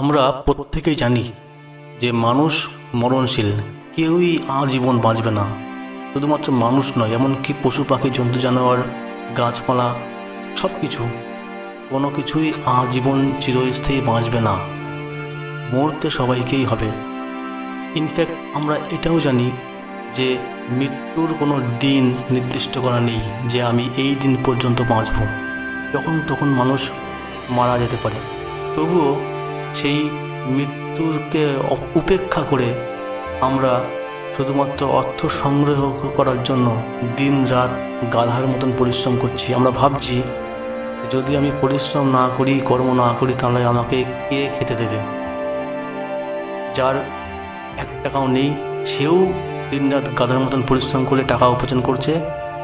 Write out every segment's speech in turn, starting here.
আমরা প্রত্যেকেই জানি যে মানুষ মরণশীল, কেউই আজীবন বাঁচবে না। শুধুমাত্র মানুষ নয়, এমনকি পশু, পাখি, জন্তু, জানোয়ার, গাছপালা সব কিছু কোনো কিছুই আজীবন চিরস্থায়ী বাঁচবে না। মরতে সবাইকেই হবে। ইনফ্যাক্ট, আমরা এটাও জানি যে মৃত্যুর কোনো দিন নির্দিষ্ট করা নেই যে আমি এই দিন পর্যন্ত বাঁচব। যখন তখন মানুষ মারা যেতে পারে। তবুও সেই মৃত্যুরকে উপেক্ষা করে আমরা শুধুমাত্র অর্থ সংগ্রহ করার জন্য দিন রাত গাধার মতন পরিশ্রম করছি। আমরা ভাবছি, যদি আমি পরিশ্রম না করি, কর্ম না করি, তাহলে আমাকে কে খেতে দেবে? যার এক টাকাও নেই, সেও দিন রাত গাধার মতন পরিশ্রম করে টাকা উপার্জন করছে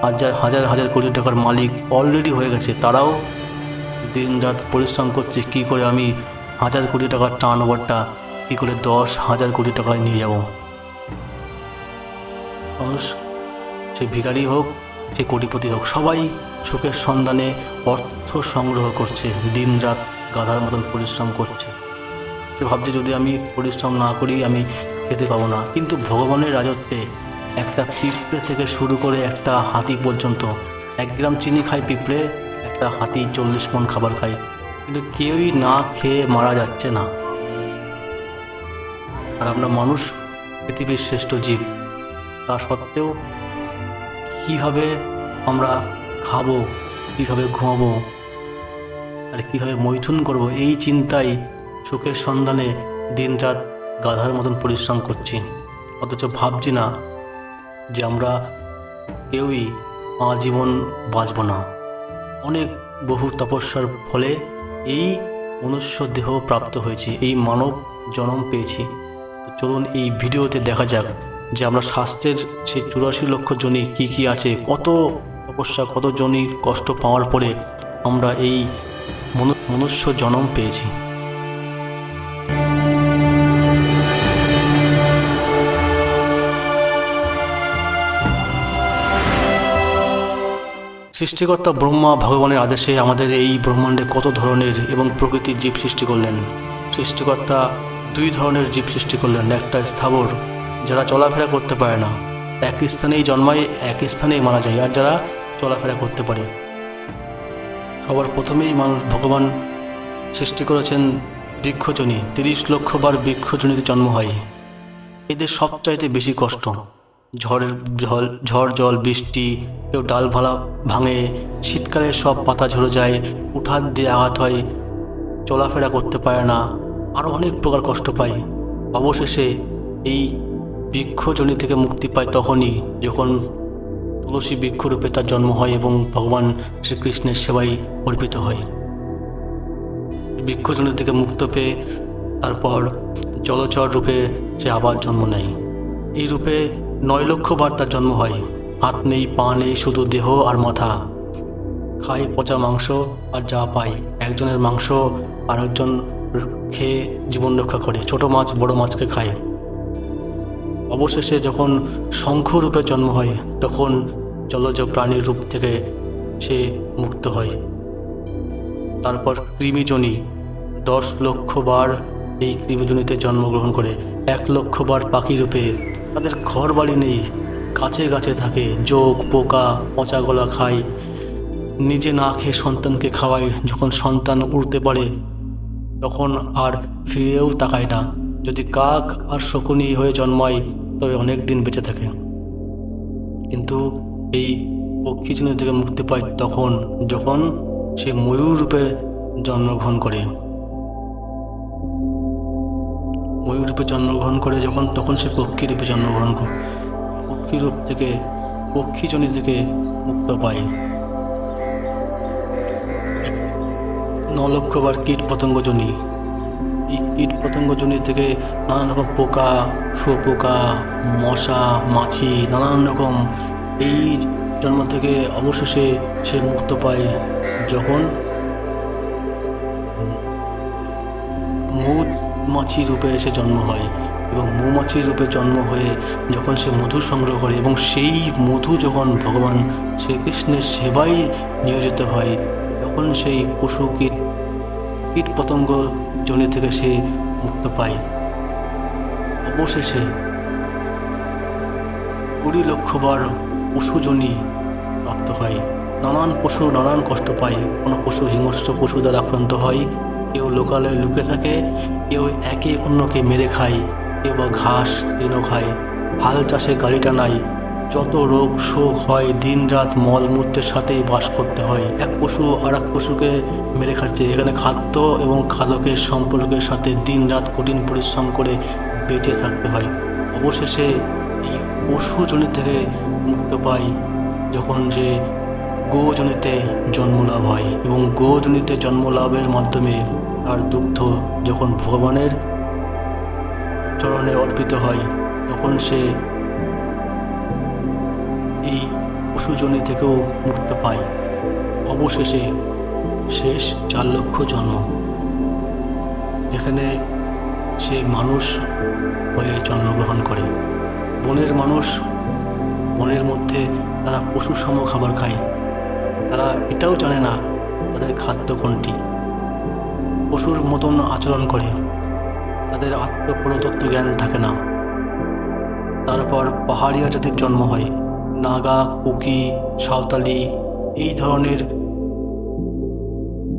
আর যার হাজার হাজার কোটি টাকার মালিক অলরেডি হয়ে গেছে, তারাও দিন রাত পরিশ্রম করছে, কী করে আমি হাজার কোটি টাকার টার্ন ওভারটা কী করে দশ হাজার কোটি টাকায় নিয়ে যাব? মানুষ, সে ভিখারি হোক, সে কোটিপতি হোক, সবাই সুখের সন্ধানে অর্থ সংগ্রহ করছে, দিনরাত গাধার মতন পরিশ্রম করছে। সে ভাবছে, যদি আমি পরিশ্রম না করি, আমি খেতে পাবো না। কিন্তু ভগবানের রাজত্বে একটা পিঁপড়ে থেকে শুরু করে একটা হাতি পর্যন্ত, এক গ্রাম চিনি খায় পিঁপড়ে, একটা হাতি চল্লিশ মন খাবার খায়। কিন্তু কেউই না খেয়ে মারা যাচ্ছে না। আর আমরা মানুষ, পৃথিবীর শ্রেষ্ঠ জীব, তা সত্ত্বেও কীভাবে আমরা খাব, কীভাবে ঘুমাবো, আর কীভাবে মৈথুন করব, এই চিন্তাই সুখের সন্ধানে দিনরাত গাধার মতন পরিশ্রম করছি। অথচ ভাবছি না যে আমরা কেউই আজীবন বাঁচব না। অনেক বহু তপস্যার ফলে এই মনুষ্য দেহ প্রাপ্ত হয়েছি, এই মানব জন্ম পেয়েছি। চলুন এই ভিডিওতে দেখা যাক যে আমরা স্বাস্থ্যের সেই চুরাশি লক্ষ জনি কি কি আছে, কত তপস্যা, কত জনি কষ্ট পাওয়ার পরে আমরা এই মনু- মনুষ্য জন্ম পেয়েছি। সৃষ্টিকর্তা ব্রহ্মা ভগবানের আদেশে আমাদের এই ব্রহ্মাণ্ডে কত ধরনের এবং প্রকৃতির জীব সৃষ্টি করলেন? সৃষ্টিকর্তা দুই ধরনের জীব সৃষ্টি করলেন, একটা স্থাবর যারা চলাফেরা করতে পারে না। এক স্থানেই জন্মায়, এক স্থানেই মারা যায়, আর যারা চলাফেরা করতে পারে। সবার প্রথমেই মানুষ ভগবান সৃষ্টি করেছেন বৃক্ষজনী, তিরিশ লক্ষ বার বৃক্ষজনীতে জন্ম হয়। এদের সবচাইতে বেশি কষ্ট। ঝড়ের জল, ঝড়, জল, বৃষ্টি, কেউ ডালভালা ভাঙে, শীতকালে সব পাতা ঝরে যায় উঠার দিয়ে আঘাত হয়, চলাফেরা করতে পারে না। আরও অনেক প্রকার কষ্ট পায় অবশেষে এই বৃক্ষজনি থেকে মুক্তি পায় তখনই যখন তুলসী বৃক্ষরূপে তার জন্ম হয় এবং ভগবান শ্রীকৃষ্ণের সেবায় অর্পিত হয়। বৃক্ষজনি থেকে মুক্ত পেয়ে তারপর জলচর রূপে সে আবার জন্ম নেয়। এই রূপে নয় লক্ষ বার তার জন্ম হয়। হাত নেই, পা নেই, শুধু দেহ আর মাথা। খায় পচা মাংস আর যা পায় একজনের মাংস আর একজন খেয়ে জীবন রক্ষা করে। ছোট মাছ, বড় মাছকে খায়। অবশেষে যখন শঙ্খ রূপে জন্ম হয়, তখন জলজ প্রাণীর রূপ থেকে সে মুক্ত হয়। তারপর কৃমিজনী দশ লক্ষ বার এই কৃমিজনীতে জন্মগ্রহণ করে। এক লক্ষ বার পাখি রূপে তাদের ঘর বাড়ি নেই। কাছে গাছে থাকে যোগ পোকা, পচা গলা খায়। নিজে না খেয়ে সন্তানকে খাওয়ায়, যখন সন্তান উড়তে পারে, তখন আর ফিরেও তাকায় না। যদি কাক আর শকুনি হয়ে জন্মায়, তবে অনেক দিন বেঁচে থাকে। কিন্তু এই পক্ষীজনী থেকে মুক্তি পায় তখন, যখন সে ময়ূর রূপে জন্মগ্রহণ করে। ময়ূর রূপে জন্মগ্রহণ করে যখন, তখন সে পক্ষী রূপে জন্মগ্রহণ করে। পক্ষী রূপ থেকে পক্ষীজনী থেকে মুক্ত পায়। ন লক্ষ বার কীট পতঙ্গজনী এই কীট পতঙ্গজনী থেকে নানান রকম পোকা, শুয়োপোকা, মশা, মাছি, নানান রকম এই জন্ম থেকে অবশেষে সে মুক্ত পায় যখন মৌমাছি রূপে সে জন্ম হয় এবং মৌমাছি রূপে জন্ম হয়ে যখন সে মধু সংগ্রহ করে এবং সেই মধু যখন ভগবান শ্রীকৃষ্ণের সেবায় নিয়োজিত হয়, তখন সেই পশু কীট কীট পতঙ্গ জনি থেকে সে মুক্ত পায়। অবশেষে কুড়ি লক্ষবার পশুজনী প্রাপ্ত হয়। নানান পশু নানান কষ্ট পায়। কোনো পশু হিংস্র পশু দ্বারা আক্রান্ত হয়। কেউ লোকালয়ে লুকে থাকে, কেউ একে অন্যকে মেরে খায়, কেউ বা ঘাস তৃণ খায়। হাল চাষে গাড়িটা নাই, যত রোগ শোক হয় দিন রাত মলমূত্রের সাথেই বাস করতে হয়। এক পশু আর এক পশুকে মেরে খাচ্ছে। এখানে খাদ্য এবং খাদকের সম্পর্কের সাথে দিন রাত কঠিন পরিশ্রম করে বেঁচে থাকতে হয়। অবশেষে এই পশুজনি থেকে মুক্ত পায় যখন যে গোজনিতে জন্মলাভ হয় এবং গোজনিতে জন্মলাভের মাধ্যমে তার দুগ্ধ যখন ভগবানের চরণে অর্পিত হয়, তখন সে এই পশুজনী থেকেও মুক্ত পায়। অবশেষে শেষ চার লক্ষ জন্ম। যেখানে সে মানুষ হয়ে জন্মগ্রহণ করে। বনের মানুষ বনের মধ্যে তারা পশু সম খাবার খায়। তারা এটাও জানে না তাদের খাদ্য কোনটি। পশুর মতন আচরণ করে। তাদের আত্মপ্রদত্ত জ্ঞান থাকে না। তারপর পাহাড়িয়া জাতির জন্ম হয়। নাগা, কুকি, সাঁওতালি এই ধরনের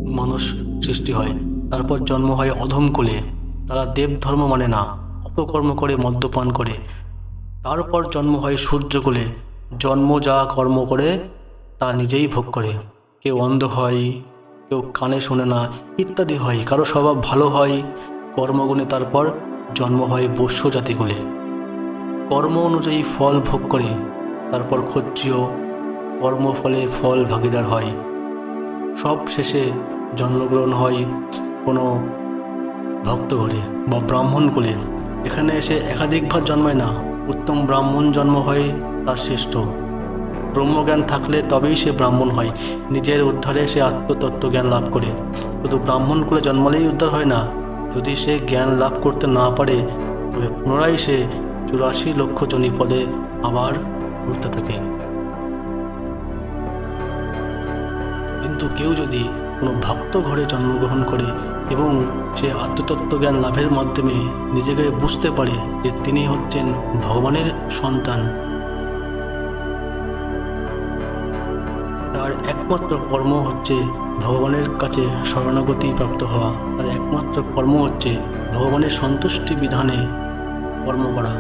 মানুষ সৃষ্টি হয়। তারপর জন্ম হয় অধমকুলে তারা দেব ধর্ম মানে না, অপকর্ম করে, মদ্যপান করে। তারপর জন্ম হয় সূর্যকুলে জন্ম যা কর্ম করে তা নিজেই ভোগ করে। কেউ অন্ধ হয়, কেউ কানে শোনে না, ইত্যাদি হয়। কারও স্বভাব ভালো হয়, কর্মগুণে তারপর জন্ম হয় বস্য জাতিকুলে। কর্ম অনুযায়ী ফল ভোগ করে, তারপর ক্ষত্রিয়, কর্মফলে ফল ভাগিদার হয়। সব শেষে জন্মগ্রহণ হয় কোনো ভক্ত বা ব্রাহ্মণ কুলে। এখানে এসে একাধিকবার জন্মায় না, উত্তম ব্রাহ্মণ জন্ম হয় তার শ্রেষ্ঠ। ব্রহ্মজ্ঞান থাকলে তবেই সে ব্রাহ্মণ হয়। নিজের উদ্ধারে সে আত্মতত্ত্ব জ্ঞান লাভ করে। শুধু ব্রাহ্মণ কুলে জন্মালেই উদ্ধার হয় না। যদি সে জ্ঞান লাভ করতে না পারে, তবে পুনরায় সে চুরাশি লক্ষ জনী পদে আবার ঘুরতে থাকে। কিন্তু কেউ যদি কোনো ভক্ত ঘরে জন্মগ্রহণ করে এবং সে আত্মতত্ত্ব জ্ঞান লাভের মাধ্যমে নিজেকে বুঝতে পারে যে তিনি হচ্ছেন ভগবানের সন্তান একমাত্র কর্ম হচ্ছে ভগবানের কাছে শরণাগতি প্রাপ্ত হওয়া। তার একমাত্র কর্ম হচ্ছে ভগবানের সন্তুষ্টি বিধানে কর্ম করা।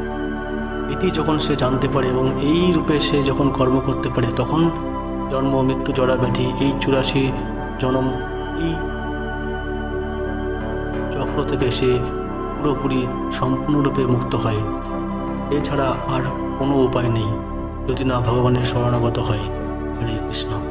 এটি যখন সে জানতে পারে এবং এই রূপে সে যখন কর্ম করতে পারে, তখন জন্ম, মৃত্যু, জরা ব্যাধি, এই চুরাশি জনম, এই চক্র থেকে সে পুরোপুরি সম্পূর্ণরূপে মুক্ত হয়। এছাড়া আর কোনো উপায় নেই যদি না ভগবানের শরণাগত হয়। হরে কৃষ্ণ।